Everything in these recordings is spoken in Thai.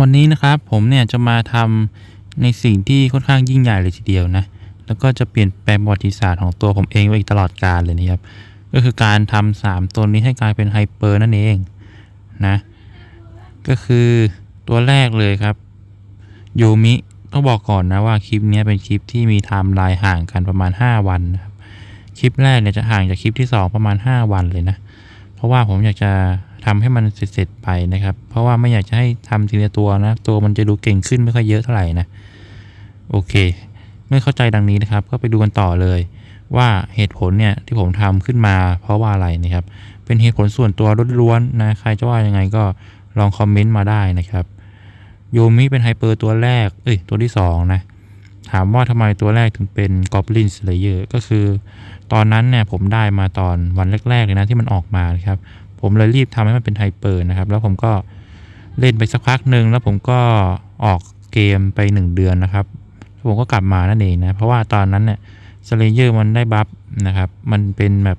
วันนี้นะครับผมเนี่ยจะมาทำในสิ่งที่ค่อนข้างยิ่งใหญ่เลยทีเดียวนะ แล้วก็จะเปลี่ยนแปลงประวัติศาสตร์ของตัวผมเองไปอีกตลอดกาลเลยนะครับ ก็คือการทำสามตัวนี้ให้กลายเป็นไฮเปอร์นั่นเองนะ ก็คือตัวแรกเลยครับโยมิต้องบอกก่อนนะว่าคลิปนี้เป็นคลิปที่มีไทม์ไลน์ห่างกันประมาณ 5 วันนะครับ คลิปแรกเนี่ยจะห่างจากคลิปที่ 2 ประมาณ 5 วันเลยนะ เพราะว่าผมอยากจะ ทำให้มันเสร็จๆไปนะครับ เพราะว่าไม่อยากจะให้ทำทีละตัวนะ ตัวมันจะดูเก่งขึ้นไม่ค่อยเยอะเท่าไหร่นะ โอเค เมื่อเข้าใจดังนี้นะครับ ก็ไปดูกันต่อเลย ว่าเหตุผลเนี่ยที่ผมทำขึ้นมา เพราะว่าอะไรนะครับ เป็นเหตุผลส่วนตัวล้วนๆนะ ใครจะว่ายังไงก็ลองคอมเมนต์มาได้นะครับ โยมิเป็นไฮเปอร์ตัวแรก เอ้ย ตัวที่สองนะถามว่าทำไมตัวแรกถึงเป็น Goblin Slayer ก็คือ ตอนนั้นเนี่ยผมได้มาตอนวันแรก ๆ เลยนะที่มันออกมานะครับ ผมเลยรีบทำให้มันเป็นไฮเปอร์นะครับ แล้วผมก็เล่นไปสักพักหนึ่งแล้วผมก็ออกเกมไป 1 เดือนนะครับแล้วผมก็กลับมานั่นเองนะ เพราะว่าตอนนั้นเนี่ยสเลเยอร์มันได้บัฟนะครับ มันเป็นแบบ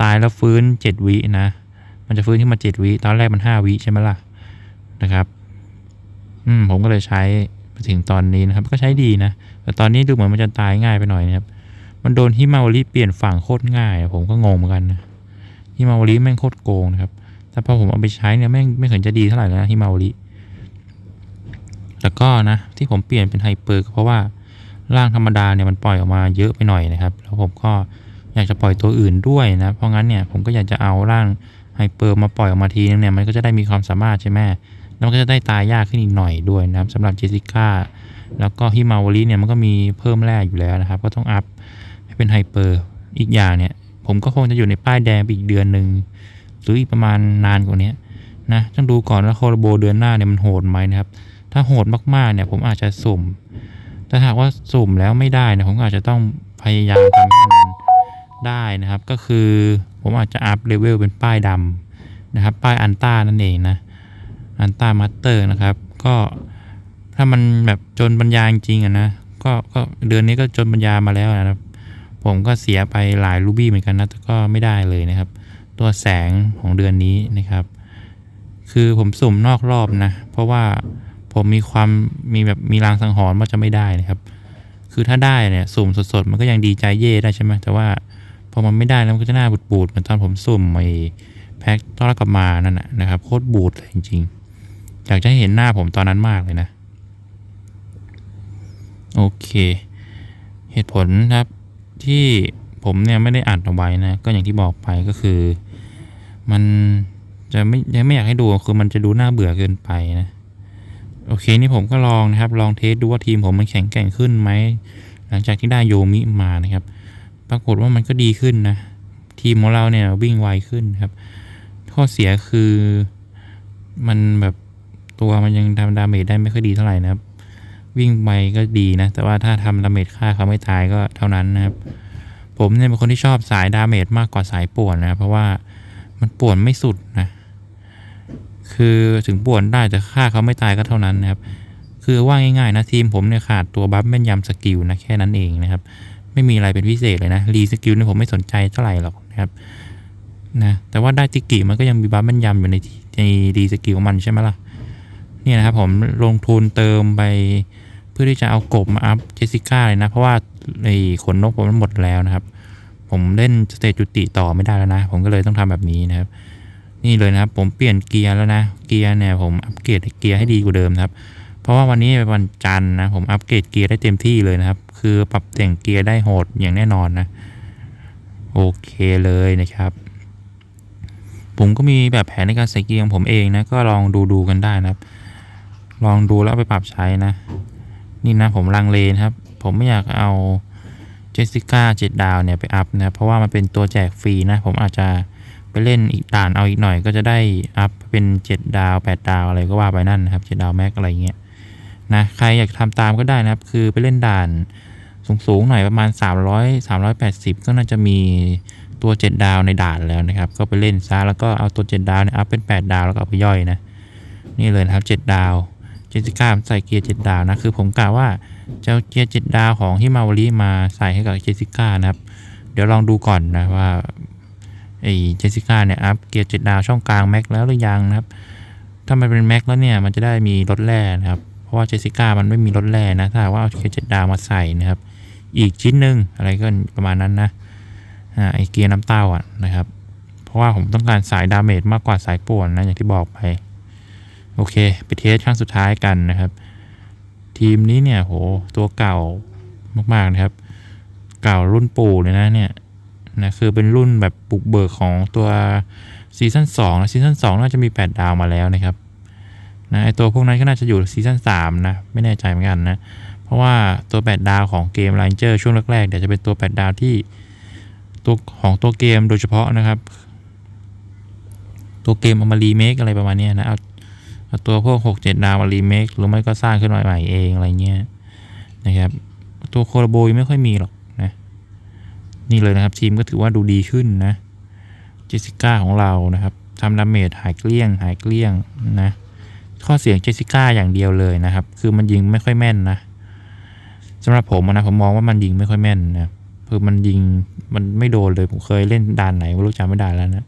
ตายแล้วฟื้น 7 วินะ มันจะฟื้นขึ้นมา 7 วิ ตอนแรกมัน 5 วิใช่ไหมล่ะนะครับอืมผมก็เลยใช้ไปถึงตอนนี้นะครับ ก็ใช้ดีนะ แต่ตอนนี้ดูเหมือนมันจะตายง่ายไปหน่อยนะครับ มันโดนฮิมาวริเปลี่ยนฝั่งโคตรง่าย ผมก็งงเหมือนกันนะ ฮิมาวริแม่งโคตรโกงนะครับ แต่พอผมเอาไปใช้เนี่ยแม่งไม่เห็นจะดีเท่าไหร่เลยนะฮิมาวริแล้วก็นะที่ผมเปลี่ยนเป็นไฮเปอร์ก็เพราะว่าร่างธรรมดาเนี่ยมันปล่อยออกมาเยอะไปหน่อยนะครับ แล้วผมก็อยากจะปล่อยตัวอื่นด้วยนะ เพราะงั้นเนี่ยผมก็อยากจะเอาร่างไฮเปอร์มาปล่อยออกมาทีนึงเนี่ยมันก็จะได้มีความสามารถใช่ไหมแล้วมันก็จะได้ตายยากขึ้นอีกหน่อยด้วยนะครับสำหรับเจสสิก้าแล้วก็ฮิมาวริเนี่ยมันก็มีเพิ่มแร่อยู่แล้วนะครับ ก็ต้องอัพให้เป็นไฮเปอร์อีกอย่างเนี่ย ผมก็คงจะอยู่ในป้ายแดงไปอีกเดือนหนึ่งหรืออีกประมาณนานกว่านี้นะต้องดูก่อนว่าโคโรโบเดือนหน้าเนี่ยมันโหดไหมนะครับ ถ้าโหดมากๆเนี่ยผมอาจจะสุ่มแต่หากว่าสุ่มแล้วไม่ได้นี่ยผมอาจจะต้องพยายามทำให้มันได้นะครับ ก็คือผมอาจจะอัพเลเวลเป็นป้ายดำนะครับ ป้ายอันต้านั่นเองนะอันต้ามาสเตอร์นะครับ ก็ถ้ามันแบบจนปัญญาจริงอะนะก็ก็เดือนนี้ก็จนปัญญามาแล้วนะครับ ผมก็เสียไปหลายรูบี้เหมือนกันนะแต่ก็ไม่ได้เลยนะครับ ตัวแสงของเดือนนี้นะครับ คือผมสุ่มนอกรอบนะ เพราะว่าผมมีความมีแบบมีรางสังหรณ์ว่าจะไม่ได้นะครับ คือถ้าได้เนี่ยสุ่มสดๆ มันก็ยังดีใจเย่ได้ใช่ไหมแต่ว่าพอมันไม่ได้แล้วมันก็จะหน้าบูดๆเหมือนตอนผมสุ่มไอ้แพ็คต้อนรับกลับมานั่นนะนะครับโคตรบูดเลยจริงๆอยากจะเห็นหน้าผมตอนนั้นมากเลยนะ โอเค เหตุผลครับ ที่ผมเนี่ยไม่ได้อ่านเอาไว้นะ ก็อย่างที่บอกไปก็คือ มันจะไม่ยังไม่อยากให้ดูคือมันจะดูน่าเบื่อเกินไปนะโอเคนี่ผมก็ลองนะครับ ลองเทสดูว่าทีมผมมันแข็งแกร่งขึ้นไหมหลังจากที่ได้โยมิมานะครับ ปรากฏว่ามันก็ดีขึ้นนะ ทีมของเราเนี่ยวิ่งไวขึ้นครับ ข้อเสียคือมันแบบตัวมันยังทำดาเมจได้ไม่ค่อยดีเท่าไหร่นะครับ วิ่งไปก็ดีนะ แต่ว่าถ้าทำดาเมจฆ่าเขาไม่ตายก็เท่านั้นนะครับ ผมเนี่ยเป็นคนที่ชอบสายดาเมจมากกว่าสายป่วนนะเพราะว่ามันป่วนไม่สุดนะ คือถึงป่วนได้แต่ฆ่าเขาไม่ตายก็เท่านั้นนะครับ คือว่าง่ายๆนะทีมผมเนี่ยขาดตัวบัฟแม่นยำสกิลนะแค่นั้นเองนะครับ ไม่มีอะไรเป็นพิเศษเลยนะรีสกิลเนี่ยผมไม่สนใจเท่าไหร่หรอกนะครับนะแต่ว่าได้ติกิมันก็ยังมีบัฟแม่นยำอยู่ในในรีสกิลของมันใช่ไหมล่ะเนี่ยนะครับผมลงทุนเติมไป พื่อที่จะเอากบมาอัพเจสิก้าเลยนะ เพราะว่าไอ้ขนนกผมมันหมดแล้วนะครับ ผมเล่นสเตจจุติต่อไม่ได้แล้วนะ ผมก็เลยต้องทำแบบนี้นะครับ นี่เลยนะครับ ผมเปลี่ยนเกียร์แล้วนะ เกียร์เนี่ยผมอัปเกรดเกียร์ให้ดีกว่าเดิมนะครับ เพราะว่าวันนี้เป็นวันจันทร์นะผมอัปเกรดเกียร์ได้เต็มที่เลยนะครับ คือปรับแต่งเกียร์ได้โหดอย่างแน่นอนนะ โอเคเลยนะครับ ผมก็มีแบบแผนในการใส่เกียร์ของผมเองนะ ก็ลองดูดูกันได้นะครับ ลองดูแล้วไปปรับใช้นะ นี่นะผมลังเลนะครับ ผมไม่อยากเอาเจสสิก้าเจ็ดดาวเนี่ยไปอัพนะเพราะว่ามันเป็นตัวแจกฟรีนะ ผมอาจจะไปเล่นอีกด่านเอาอีกหน่อยก็จะได้อัพเป็นเจ็ดดาวแปดดาวอะไรก็ว่าไปนั่นนะครับเจ็ดดาวแม็กอะไรเงี้ยนะใครอยากทำตามก็ได้นะครับ คือไปเล่นด่านสูงๆหน่อยประมาณ 300 380 ก็น่าจะมีตัว 7 ดาวในด่านแล้วนะครับ ก็ไปเล่นซะแล้วก็เอาตัว 7 ดาวเนี่ยอัพเป็น 8 ดาวแล้วก็เอาไปย่อยนะ นี่เลยนะครับ 7 ดาว จสสิก้าใส่เกียร์7ดาวนะคือผมกะว่าจะเอาเกียร์7ดาวของฮิมาวารีมาใส่ให้กับเจสิก้านะครับ เดี๋ยวลองดูก่อนนะว่าไอ้เจสิก้าเนี่ยอัพเกียร์7ดาวช่องกลางแม็กแล้วหรือยังนะครับ ถ้ามันเป็นแม็กแล้วเนี่ยมันจะได้มีรถแร่นะครับ เพราะว่าเจสิก้ามันไม่มีรถแร่นะถ้าว่าเอาเคเจ็ดดาวมาใส่นะครับ อีกชิ้นหนึ่งอะไรก็ประมาณนั้นนะไอเกียร์น้ำเต้าอะนะครับ เพราะว่าผมต้องการสายดาเมจมากกว่าสายป่วนนะอย่างที่บอกไป โอเค ไปเทสครั้งสุดท้ายกันนะครับ ทีมนี้เนี่ยโหตัวเก่ามากๆนะครับ เก่ารุ่นปู่เลยนะเนี่ยนะคือเป็นรุ่นแบบบุกเบิกของตัวซีซั่นสองนะซีซั่นสองน่าจะมี 8 ดาวมาแล้วนะครับนะไอตัวพวกนั้นก็น่าจะอยู่ซีซั่นสามนะไม่แน่ใจเหมือนกันนะ เพราะว่าตัว 8 ดาวของเกม Ranger ช่วงแรกๆเดี๋ยวจะเป็นตัว 8 ดาวที่ตัวของตัวเกมโดยเฉพาะนะครับ ตัวเกมเอามารีเมคอะไรประมาณนี้นะเอา ตัวพวก 6 7 ดาวมารีเมคหรือไม่ก็สร้างขึ้นมาใหม่เองอะไรเงี้ยนะครับ ตัวโคโรโบยไม่ค่อยมีหรอกนะ นี่เลยนะครับทีมก็ถือว่าดูดีขึ้นนะ เจสสิก้าของเรานะครับทำดาเมจหายเกลี้ยง หายเกลี้ยงนะ ข้อเสียงเจสสิก้าอย่างเดียวเลยนะครับ คือมันยิงไม่ค่อยแม่นนะสำหรับผมนะผมมองว่ามันยิงไม่ค่อยแม่นนะคือมันยิงมันไม่โดนเลยผมเคยเล่นด่านไหนไม่รู้จำไม่ได้แล้วนะ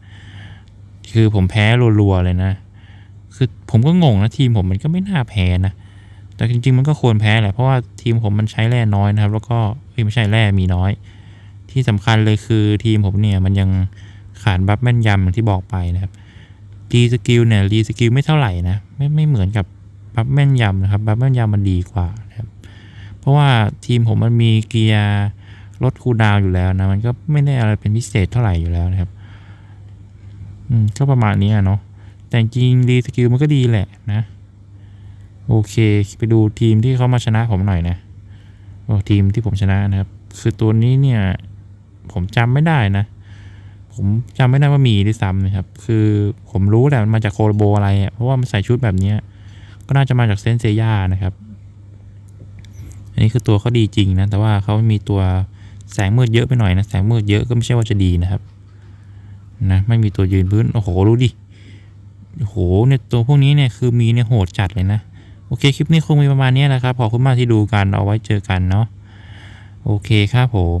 คือผมแพ้รัวๆเลยนะ คือผมก็งงนะทีมผมมันก็ไม่น่าแพ้นะแต่จริง ๆ มันก็ควรแพ้แหละเพราะว่าทีมผมมันใช้แร่น้อยนะครับ แล้วก็ไม่ใช่แร่มีน้อย ที่สำคัญเลยคือทีมผมเนี่ยมันยังขาดบัฟแม่นยำอย่างที่บอกไปนะครับรีสกิลเนี่ยรีสกิลไม่เท่าไหร่นะไม่ไม่เหมือนกับบัฟแม่นยำนะครับบัฟแม่นยำมันดีกว่านะครับ เพราะว่าทีมผมมันมีเกียร์ลดคูลดาวอยู่แล้วนะมันก็ไม่ได้อะไรเป็นพิเศษเท่าไหร่อยู่แล้วนะครับ อืมก็ประมาณนี้เนาะ แต่จริงรีสกิลมันก็ดีแหละนะ โอเค ไปดูทีมที่เขามาชนะผมหน่อยนะโอ้ทีมที่ผมชนะนะครับ คือตัวนี้เนี่ย ผมจำไม่ได้นะ ผมจำไม่ได้ว่ามีด้วยซ้ำนะครับ คือผมรู้แหละมันมาจากโคโลโบอะไรอะเพราะว่ามันใส่ชุดแบบเนี้ยก็น่าจะมาจากเซนเซย่านะครับ อันนี้คือตัวเขาดีจริงนะ แต่ว่าเขามีตัวแสงมืดเยอะไปหน่อยนะ แสงมืดเยอะก็ไม่ใช่ว่าจะดีนะครับ นะ ไม่มีตัวยืนพื้น โอ้โห รู้ดิ โอ้โหเนี่ยตัวพวกนี้เนี่ยคือมีเนี่ยโหดจัดเลยนะ โอเค คลิปนี้คงมีประมาณนี้นะครับ ขอบคุณมากที่ดูกัน เอาไว้เจอกันเนาะ โอเคครับผม